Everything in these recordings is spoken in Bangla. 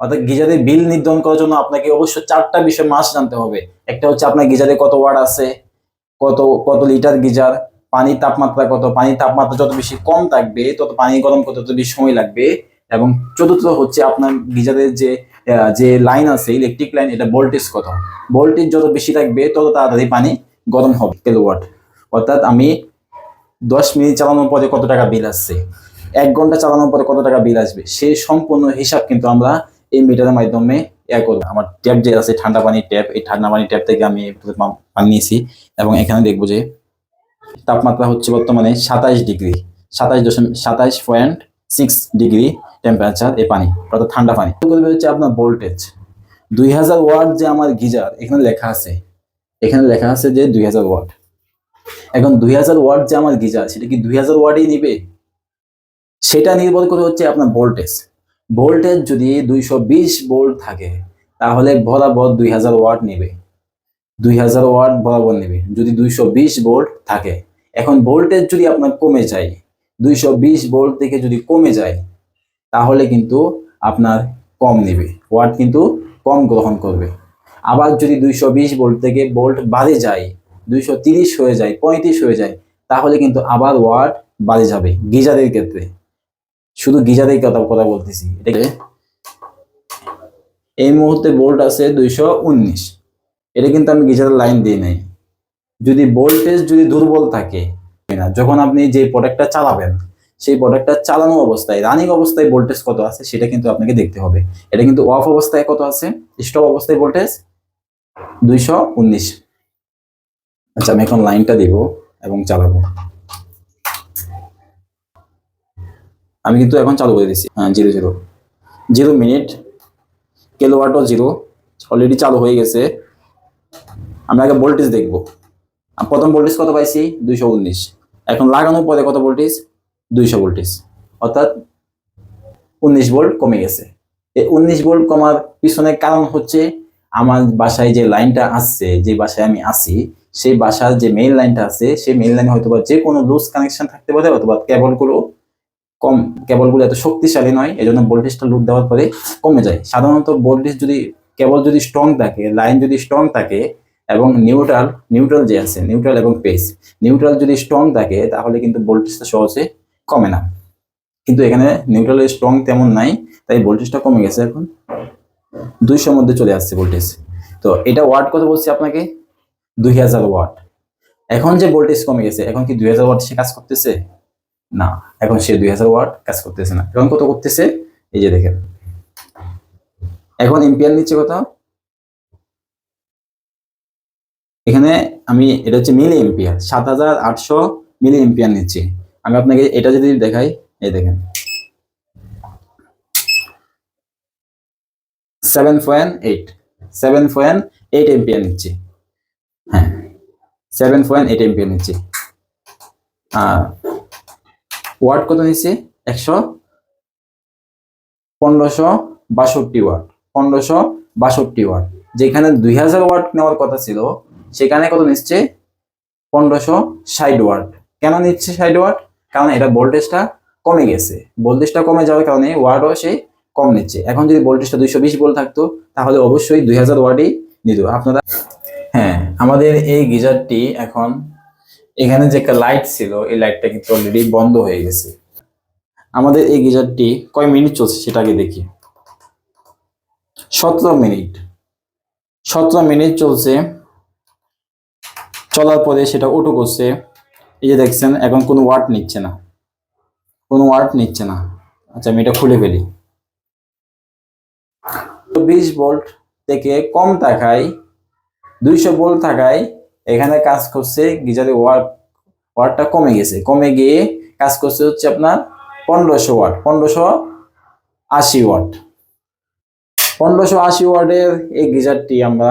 অর্থাৎ গিজারের বিল নির্ধারণ করার জন্য আপনাকে অবশ্যই চারটা বিষয় মাস জানতে হবে। একটা হচ্ছে আপনার গিজারে কত ওয়াট আছে, কত কত লিটার গিজার, পানির তাপমাত্রা কত, পানির তাপমাত্রা যত বেশি কম থাকবে, তত পানি গরম করতে তত বেশি সময় লাগবে। এবং চতুর্থ হচ্ছে আপনার গিজারের যে যে লাইন আছে ইলেকট্রিক লাইন এটা ভোল্টেজ কত। ভোল্টেজ যত বেশি থাকবে, তত তাড়াতাড়ি পানি গরম হবে কিলোওয়াট অর্থাৎ আমি দশ মিনিট চালানোর পরে কত টাকা বিল আসছে? এক ঘণ্টা চালানোর পরে কত টাকা বিল আসবে? সেই সম্পূর্ণ হিসাব কিন্তু আমরা এই মিটারের মাধ্যমে ইয়া করব। আমার ট্যাপ যে আছে, ঠান্ডা পানির ট্যাপ এই ঠান্ডা পানির ট্যাপ থেকে আমি পানি নিয়েছি এবং এখানে দেখব যে তাপমাত্রা হচ্ছে বর্তমানে সাতাইশ ডিগ্রি সাতাইশ দশমিক সাতাইশ পয়েন্ট সিক্স ডিগ্রি টেম্পারেচার এই পানি, অর্থাৎ ঠান্ডা পানি। করবে হচ্ছে আপনার ভোল্টেজ দুই হাজার ওয়াট যে আমার গিজার, এখানে লেখা আছে, এখানে লেখা আছে যে দুই হাজার ওয়াট এখন দুই হাজার ওয়াট যে আমার গিজার, সেটা কি দুই হাজার ওয়াটই নিবে? সেটা নির্ভর করে হচ্ছে আপনার ভোল্টেজ ভোল্টেজ যদি দুইশো বিশ ভোল্ট থাকে, তাহলে বরাবর দুই হাজার ওয়াট নেবে। দুই হাজার ওয়াট বরাবর নেবে। যদি দুইশো বিশ ভোল্ট থাকে, এখন ভোল্টেজ যদি আপনার কমে যায়, দুইশো বিশ ভোল্ট থেকে যদি কমে যায়, তাহলে কিন্তু আপনার কম নেবে। ওয়াট কিন্তু কম গ্রহণ করবে। আবার যদি দুইশো বিশ ভোল্ট থেকে ভোল্ট বাড়ে যায়, দুইশো তিরিশ হয়ে যায়, পঁয়ত্রিশ হয়ে যায়, তাহলে কিন্তু আবার ওয়াট বাড়ে যাবে গিজারের ক্ষেত্রে। শুধু গিজারের কথা কথা বলতেছি। এটাকে এই মুহূর্তে বোল্ট আছে দুইশো উনিশ। এটা কিন্তু আমি গিজারের লাইন দিই নাই। যদি ভোল্টেজ যদি দুর্বল থাকে, না, যখন আপনি যে প্রোডাক্টটা চালাবেন, সেই প্রোডাক্টটা চালানো অবস্থায় রানিং অবস্থায় ভোল্টেজ কত আছে সেটা কিন্তু আপনাকে দেখতে হবে। এটা কিন্তু অফ অবস্থায় কত আছে? স্টপ অবস্থায় ভোল্টেজ দুইশো উনিশ। আচ্ছা আমি এখন লাইনটা দিব এবং চালাবো। আমি কিন্তু এখন চালু করে দিচ্ছি হ্যাঁ জিরো জিরো। জিরো মিনিট কিলোওয়াটও জিরো অলরেডি চালু হয়ে গেছে। আমরা আগে ভোল্টেজ দেখব। প্রথম ভোল্টেজ কত পাইছি? দুইশো উনিশ। এখন লাগানোর পরে কত ভোল্টেজ দুইশো ভোল্টেজ অর্থাৎ উনিশ ভোল্ট কমে গেছে। এই উনিশ ভোল্ট কমার পিছনে কারণ হচ্ছে আমার বাসায় যে লাইনটা আসছে যে বাসায় আমি আসি সেই বাসার যে মেইন লাইনটা আছে, সেই মেইন লাইনে হয়তো বা যে কোনো লুজ কানেকশন থাকতে পারে অথবা কেবলগুলো কম, কেবলগুলো এত শক্তিশালী নয় এই জন্য ভোল্টেজটা লুট দেওয়ার পরে কমে যায়। সাধারণত ভোল্টেজ যদি, কেবল যদি স্ট্রং থাকে লাইন যদি স্ট্রং থাকে, এবং নিউট্রাল নিউট্রাল যে আছে নিউট্রাল এবং পেস নিউট্রাল যদি স্ট্রং থাকে, তাহলে কিন্তু ভোল্টেজটা সহজে কমে না। কিন্তু এখানে নিউট্রালের স্ট্রং তেমন নাই, তাই ভোল্টেজটা কমে গেছে এখন। দুইশোর মধ্যে চলে আসছে ভোল্টেজ তো এটা ওয়াট কত বলছি আপনাকে? দুই হাজার ওয়াট এখন যে ভোল্টেজ কমে গেছে, এখন কি দুই হাজার ওয়াট সে কাজ করতেছে? না, এখন সে দুই হাজার ওয়াট কাজ করতেছে না। এখন কত করতেছে? এই যে দেখেন। এখন এম্পিয়ার নিচ্ছে কত? এখানে আমি, এটা হচ্ছে মিলি এম্পিয়ার, সাত হাজার আটশো মিলি এম্পিয়ার নিচ্ছি। আমি আপনাকে এটা যদি দেখাই, এই দেখেন। Seven point eight seven point eight ampere নিচ্ছি। হ্যাঁ সেভেন পয়েন্ট এইট এম্পিয়ার নিচ্ছি। আর ওয়াট কত নিচ্ছে একশো পনেরোশো বাষট্টি ওয়াট। পনেরোশো বাষট্টি ওয়াট। যেখানে দুই হাজার ওয়াট নেওয়ার কথা ছিল, সেখানে কত নিচ্ছে? পনেরোশো ষাট ওয়াট। কেন নিচ্ছে ষাট ওয়াট? কারণ এটা ভোল্টেজটা কমে গেছে। ভোল্টেজটা কমে যাওয়ার কারণে ওয়াটও সে কম নিচ্ছে। এখন যদি ভোল্টেজটা দুইশো বিশ ভোল্ট থাকতো, তাহলে অবশ্যই দুই হাজার ওয়াটই নিত। আপনারা হ্যাঁ আমাদের এই গিজারটি এখন এখানে যে একটা লাইট ছিল, এই লাইটটা কিন্তু অলরেডি বন্ধ হয়ে গেছে। আমাদের এই গিজারটি কয় মিনিট চলছে সেটা আগে দেখি। সতেরো মিনিট। সতেরো মিনিট চলছে। চলার পরে সেটা অটো করছে। এই যে দেখছেন, এখন কোনো ওয়াট নিচ্ছে না। কোনো ওয়াট নিচ্ছে না। আচ্ছা আমি এটা খুলে ফেলি। বিশ ভোল্ট থেকে কম থাকায়, দুইশো ভোল্ট থাকায় এখানে কাজ করছে গিজারের ওয়াট ওয়াটটা কমে গেছে। কমে গিয়ে কাজ করছে হচ্ছে আপনার পনেরোশো ওয়াট পনেরোশো আশি ওয়াট পনেরোশো আশি ওয়াটের এই গিজারটি আমরা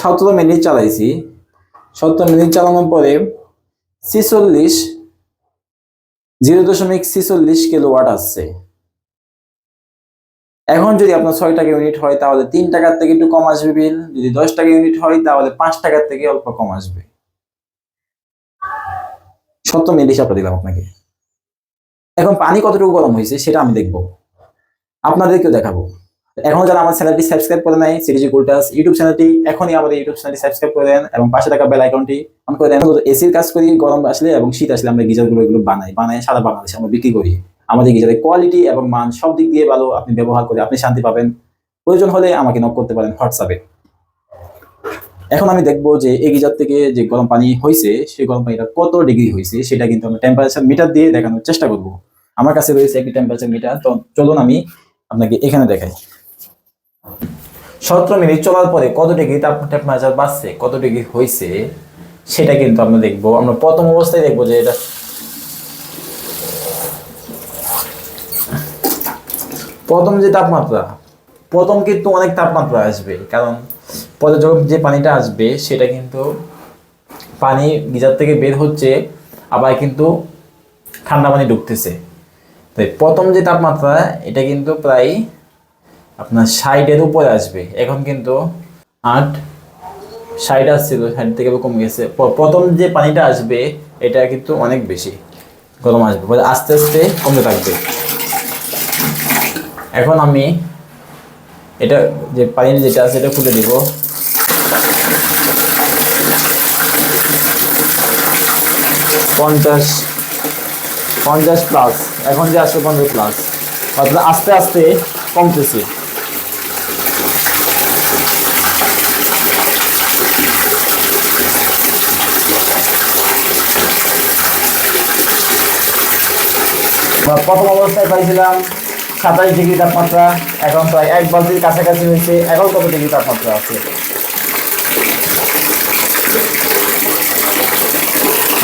সতেরো মিনিট চালাইছি। সতেরো মিনিট চালানোর পরে ছিচল্লিশ, জিরো দশমিক ছিচল্লিশ কিলো ওয়াট আসছে। এখন যদি আপনার ছয় টাকা ইউনিট হয়, তাহলে তিন টাকার থেকে একটু কম আসবে বিল যদি দশ টাকা ইউনিট হয়, তাহলে পাঁচ টাকার থেকে অল্প কম আসবে। সত্য মিনিট হিসাবটা দিলাম আপনাকে। এখন পানি কতটুকু গরম হয়েছে, সেটা আমি দেখব। আপনাদেরকেও দেখাবো। এখন যারা আমার চ্যানেলটি সাবস্ক্রাইব করে নাই সিরিজি গোল্টাস ইউটিউব চ্যানেলটি, এখনই আমাদের ইউটিউব চ্যানেলটি সাবস্ক্রাইব করে দেন এবং পাশে থাকা বেল আইকনটি অন করে দেন। এসির কাজ করি, গরম আসলে এবং শীত আসলে আমরা গিজারগুলো এগুলো বানাই বানাই সারা বাংলাদেশে আমরা বিক্রি করি। আমাদের গিজারের কোয়ালিটি এবং মান সব দিক দিয়ে ভালো, আপনি ব্যবহার করে আপনি শান্তি পাবেন। প্রয়োজন হলে আমাকে নক করতে পারেন হোয়াটসঅ্যাপে এখন আমি দেখব যে এই গিজার থেকে যে গরম পানি হয়েছে সেই গরম পানিটা কত ডিগ্রি হয়েছে সেটা কিন্তু আমি টেম্পারেচার মিটার দিয়ে দেখানোর চেষ্টা করব। আমার কাছে রয়েছে একটি টেম্পারেচার মিটার তো চলুন আমি আপনাকে এখানে দেখাই। সতেরো মিনিট চলার পরে কত ডিগ্রি টেম্পারেচার বাড়ছে, কত ডিগ্রি হয়েছে সেটা কিন্তু আমরা দেখব। আমরা প্রথম অবস্থায় দেখব যে এটা প্রথম যে তাপমাত্রা, প্রথম কিন্তু অনেক তাপমাত্রা আসবে। কারণ পরে যখন যে পানিটা আসবে, সেটা কিন্তু পানি গিজার থেকে বের হচ্ছে, আবার কিন্তু ঠান্ডা পানি ঢুকতেছে। তাই প্রথম যে তাপমাত্রা, এটা কিন্তু প্রায় আপনার ষাটের উপরে আসবে। এখন কিন্তু আট, ষাট আসছিল, ষাট থেকে কমে গেছে। প্রথম যে পানিটা আসবে, এটা কিন্তু অনেক বেশি। গরম আসবে, আস্তে আস্তে কমতে থাকবে। এখন আমি এটা যে পানির যেটা আছে এটা খুলে দিব। পঞ্চাশ পঞ্চাশ প্লাস এখন যে আসবে পঞ্চাশ প্লাস অর্থাৎ আস্তে আস্তে কমতেছে। প্রথম অবস্থায় পাইছিলাম সাতাশ ডিগ্রি তাপমাত্রা, এখন প্রায় এক বালতির কাছাকাছি হয়েছে, এখন কত ডিগ্রি তাপমাত্রা আছে?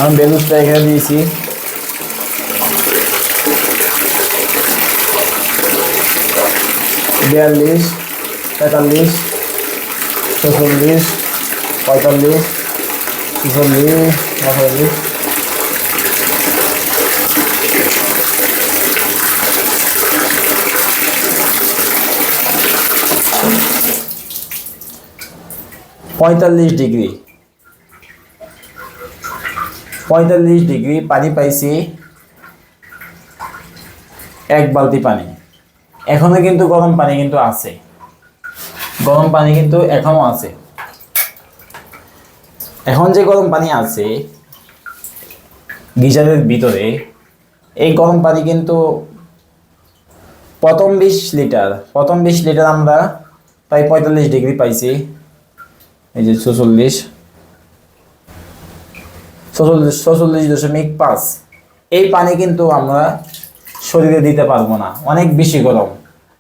আমি বেলুনটা এখানে দিয়েছি। বিয়াল্লিশ তেতাল্লিশ চৌচল্লিশ, পঁয়তাল্লিশ, ছেচল্লিশ পঁয়তাল্লিশ পঁয়তাল্লিশ ডিগ্রি। পঁয়তাল্লিশ ডিগ্রি পানি পাইছি এক বালতি পানি। এখনও কিন্তু গরম পানি কিন্তু আছে। গরম পানি কিন্তু এখনও আছে। এখন যে গরম পানি আছে, গিজারের ভিতরে এই গরম পানি কিন্তু প্রথম বিশ লিটার, প্রথম বিশ লিটার আমরা প্রায় পঁয়তাল্লিশ ডিগ্রি পাইছি। এই যে ছচল্লিশ ছচল্লিশ ছচল্লিশ দশমিক পাঁচ। এই পানি কিন্তু আমরা শরীরে দিতে পারব না, অনেক বেশি গরম।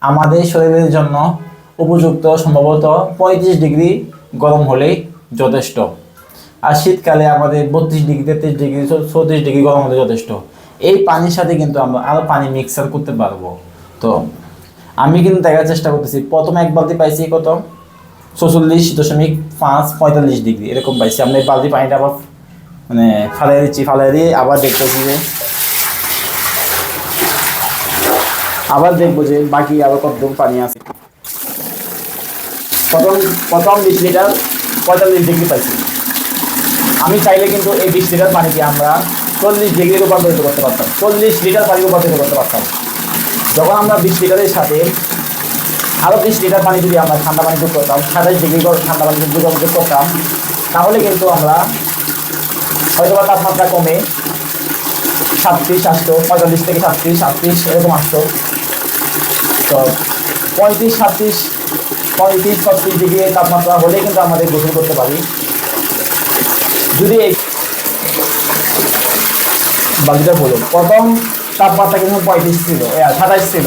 আমাদের শরীরের জন্য উপযুক্ত সম্ভবত পঁয়ত্রিশ ডিগ্রি গরম হলেই যথেষ্ট। আর শীতকালে আমাদের বত্রিশ ডিগ্রি, তেত্রিশ ডিগ্রি চৌত্রিশ ডিগ্রি গরম হলে যথেষ্ট। এই পানির সাথে কিন্তু আমরা আরও পানি মিক্সার করতে পারব। তো আমি কিন্তু দেখার চেষ্টা করতেছি, প্রথম এক বালতি পাইছি কত? চৌচল্লিশ দশমিক পাঁচ পঁয়তাল্লিশ ডিগ্রি, এরকম পাইছি। আমরা এই বালতি পানিটা আবার মানে ফালাই দিচ্ছি ফালাই দিয়ে আবার দেখতেছি যে, আবার দেখব যে বাকি আবার কতটুকু পানি আছে। প্রথম প্রথম বিশ লিটার পঁয়তাল্লিশ ডিগ্রি পাইছি। আমি চাইলে কিন্তু এই বিশ লিটার পানিকে আমরা চল্লিশ ডিগ্রি রূপান্তরিত করতে পারতাম। চল্লিশ লিটার পানি রূপান্তরিত করতে পারতাম। যখন আমরা বিশ লিটারের সাথে আরও বিশ লিটার পানি যদি আমরা ঠান্ডা পানি যোগ করতাম, সাতাশ ডিগ্রি ঠান্ডা পানি যোগ যোগ করতাম, তাহলে কিন্তু আমরা হয়তো বা তাপমাত্রা কমে সাতত্রিশ আসতো, পঁয়তাল্লিশ থেকে সাতত্রিশ সাতত্রিশ এরকম আসতো। তো পঁয়ত্রিশ, সাতত্রিশ, পঁয়ত্রিশ, ছত্রিশ ডিগ্রি তাপমাত্রা হলেই কিন্তু আমাদের গোসল করতে পারি। যদি এই বাকিটা বলুন প্রথম তাপমাত্রা কিন্তু পঁয়ত্রিশ ছিল সাতাইশ ছিল।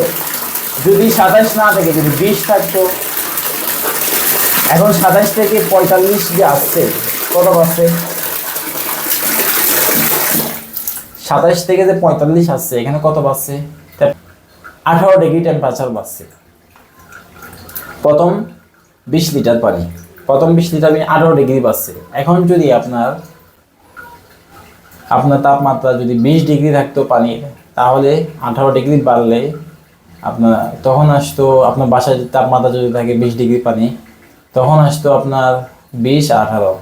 যদি সাতাইশ না থেকে, যদি বিশ থাকতো। এখন সাতাইশ থেকে পঁয়তাল্লিশ যে আসছে, কত আসছে সাতাইশ থেকে যে পঁয়তাল্লিশ আসছে, এখানে কত বাড়ছে? আঠারো ডিগ্রি টেম্পারেচার বাড়ছে। প্রথম বিশ লিটার পানি, প্রথম বিশ লিটার পানি আঠারো ডিগ্রি বাড়ছে। এখন যদি আপনার আপনার তাপমাত্রা যদি বিশ ডিগ্রি থাকতো পানির, তাহলে আঠারো ডিগ্রি বাড়লে আপনার, তখন আসতো আপনার বাসায় তাপমাত্রা যদি থাকে বিশ ডিগ্রি পানি, তখন আসতো আপনার বিশ, আঠারো,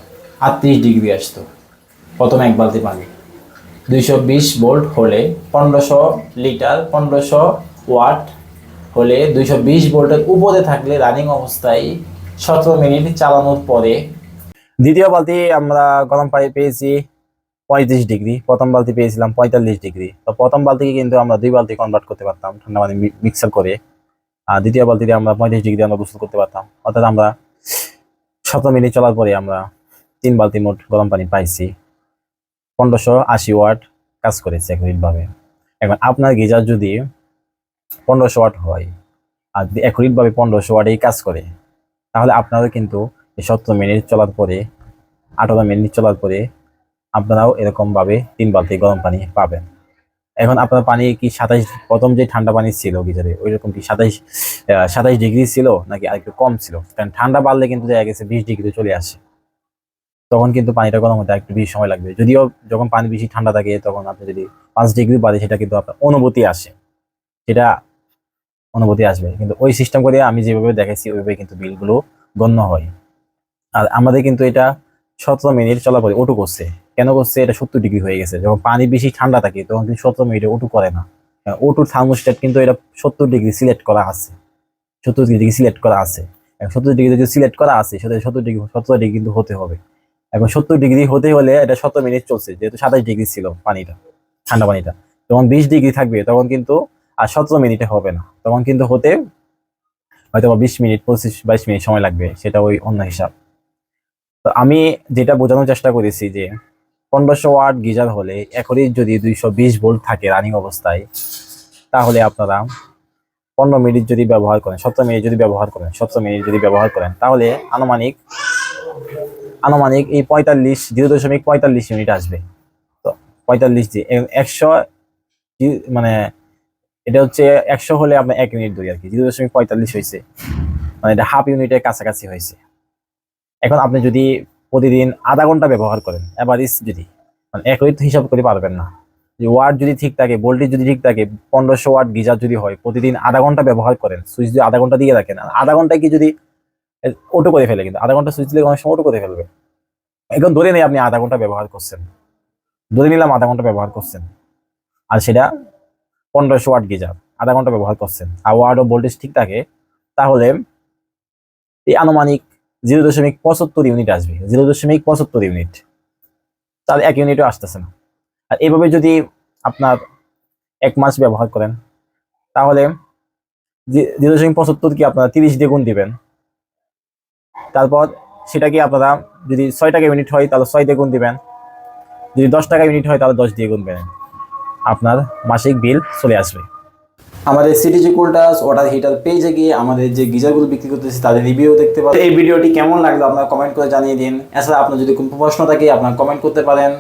আটত্রিশ ডিগ্রি আসতো প্রথম এক বালতি পানি। দুইশো বিশ ভোল্ট হলে পনেরোশো লিটার, পনেরোশো ওয়াট হলে দুইশো বিশ ভোল্টের উপরে থাকলে রানিং অবস্থায় সতেরো মিনিট চালানোর পরে দ্বিতীয় বালতি আমরা গরম পানি পেয়েছি। পঁয়ত্রিশ ডিগ্রি, প্রথম বালতি পেয়েছিলাম পঁয়তাল্লিশ ডিগ্রি। তো প্রথম বালতিকে কিন্তু আমরা দুই বালতি কনভার্ট করতে পারতাম, ঠান্ডা পানি মিক্সার করে। আর দ্বিতীয় বালতিতে আমরা পঁয়ত্রিশ ডিগ্রি আমরা গোসল করতে পারতাম। অর্থাৎ আমরা সতেরো মিনিট চলার পরে আমরা তিন বালতি মোট গরম পানি পাইছি। পনেরোশো আশি ওয়াট কাজ করেছে একরিটভাবে এখন আপনার গিজার যদি পনেরোশো ওয়াট হয়, আর একরিটভাবে পনেরোশো ওয়াটেই কাজ করে, তাহলে আপনারও কিন্তু সতেরো মিনিট চলার পরে, আঠারো মিনিট চলার পরে আপনারাও এরকমভাবে তিন বালতি গরম পানি পাবেন। এখন আপনার পানি কি সাতাইশ, প্রথম যে ঠান্ডা পানি ছিল গিজারে ওই রকম কি সাতাইশ সাতাইশ ডিগ্রি ছিল নাকি আরেকটু কম ছিল? কারণ ঠান্ডা বাড়লে কিন্তু দেখা গেছে বিশ ডিগ্রি চলে আসে। তখন কিন্তু পানিটা গরম হতে একটু বেশি সময় লাগবে। যদিও যখন পানি বেশি ঠান্ডা থাকে, তখন আপনি যদি পাঁচ ডিগ্রি বাড়ে সেটা কিন্তু আপনার অনুভূতি আসে। সেটা অনুভূতি আসবে। কিন্তু ওই সিস্টেম করে আমি যেভাবে দেখেছি ওইভাবে কিন্তু বিলগুলো গণ্য হয়। আর আমাদের কিন্তু এটা সতেরো মিনিট চলার পরে ওটু করছে কেন করছে? এটা সত্তর ডিগ্রি হয়ে গেছে। যখন পানি বেশি ঠান্ডা থাকে, তখন কিন্তু সতেরো মিনিটে ওটু করে না। ওটুর থার্মোস্ট্যাট কিন্তু এটা সত্তর ডিগ্রি সিলেক্ট করা আছে। সত্তর ডিগ্রি সিলেক্ট করা আছে। এখন সত্তর ডিগ্রি যদি সিলেক্ট করা আছে, সেটা সত্তর ডিগ্রি সত্তর ডিগ্রি কিন্তু হতে হবে। এখন সত্তর ডিগ্রি হতে হলে এটা সত্তর মিনিট চলছে, যেহেতু সাতাশ ডিগ্রি ছিল পানিটা, ঠান্ডা পানিটা। যখন বিশ ডিগ্রি থাকবে, তখন কিন্তু আর সতেরো মিনিটে হবে না। তখন কিন্তু হতে হয়তো বা বিশ মিনিট পঁচিশ, বাইশ মিনিট সময় লাগবে, সেটা ওই অন্য হিসাব। তো আমি যেটা বোঝানোর চেষ্টা করেছি যে পনেরোশো ওয়াট গিজার হলে এখনই যদি দুইশো বিশ ভোল্ট থাকে রানিং অবস্থায়, তাহলে আপনারা পনেরো মিনিট যদি ব্যবহার করেন, সতেরো মিনিট যদি ব্যবহার করেন, সতেরো মিনিট যদি ব্যবহার করেন, তাহলে আনুমানিক আনুমানিক এই পঁয়তাল্লিশ, জিরো দশমিক পঁয়তাল্লিশ ইউনিট আসবে। তো পঁয়তাল্লিশ দিয়ে একশো মানে এটা হচ্ছে একশো হলে আপনার এক ইউনিট ধরি আর কি জিরো দশমিক পঁয়তাল্লিশ হয়েছে। মানে এটা হাফ ইউনিটের কাছাকাছি হয়েছে। এখন আপনি যদি প্রতিদিন আধা ঘণ্টা ব্যবহার করেন এভারেজ যদি। মানে এক ইউনিট হিসাব করে পারবেন না। যে ওয়াট যদি ঠিক থাকে ভোল্টেজ যদি ঠিক থাকে, পনেরোশো ওয়াট গিজার যদি হয়, প্রতিদিন আধা ঘণ্টা ব্যবহার করেন সুইচ যদি আধা ঘণ্টা দিয়ে রাখেন, আধা ঘন্টায় কি যদি ওটো করে ফেলে কিন্তু, আধা ঘণ্টা সুইচ দিলে অনেক সময় ওটো করে ফেলবে। এখন ধরে নেই আপনি আধা ঘণ্টা ব্যবহার করছেন। ধরে নিলাম আধা ঘণ্টা ব্যবহার করছেন। আর সেটা পনেরোশো ওয়াট গিজার, আধা ঘণ্টা ব্যবহার করছেন। আর ওয়াট ও ভোল্টেজ ঠিক থাকে, তাহলে এই আনুমানিক জিরো দশমিক পঁচাত্তর ইউনিট আসবে জিরো দশমিক পঁচাত্তর ইউনিট তার এক ইউনিটও আসতেছে না। আর এইভাবে যদি আপনার এক মাস ব্যবহার করেন, তাহলে জিরো দশমিক পঁচাত্তর কি আপনারা তিরিশ দিয়ে গুণ দিবেন। তারপর সেটাকে আপনারা যদি ছয় টাকা ইউনিট হয়, তাহলে ছয় দিয়ে গুণ দিবেন। যদি দশ টাকা ইউনিট হয়, তাহলে দশ দিয়ে গুণ দেবেন। আপনার মাসিক বিল চলে আসবে। আমাদের সিটিজি কুলটাস ওয়াটার হিটার পেজে গিয়ে আমাদের যে গিজারগুলো বিক্রি করতেছি তাদের রিভিউ দেখতে পারেন। এই ভিডিওটি কেমন লাগল আপনার কমেন্ট করে জানিয়ে দিন। এছাড়া আপনার যদি কোনো প্রশ্ন থাকে, আপনার কমেন্ট করতে পারেন,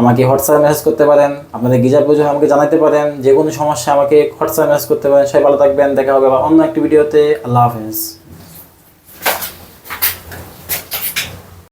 আমাকে হোয়াটসঅ্যাপে মেসেজ করতে পারেন, আপনাদের গিজার প্রয়োজন আমাকে জানাতে পারেন, যে কোনো সমস্যা আমাকে হোয়াটসঅ্যাপে মেসেজ করতে পারেন। সবাই ভালো থাকবেন, দেখা হবে আবার অন্য একটি ভিডিওতে আল্লাহ হাফেজ।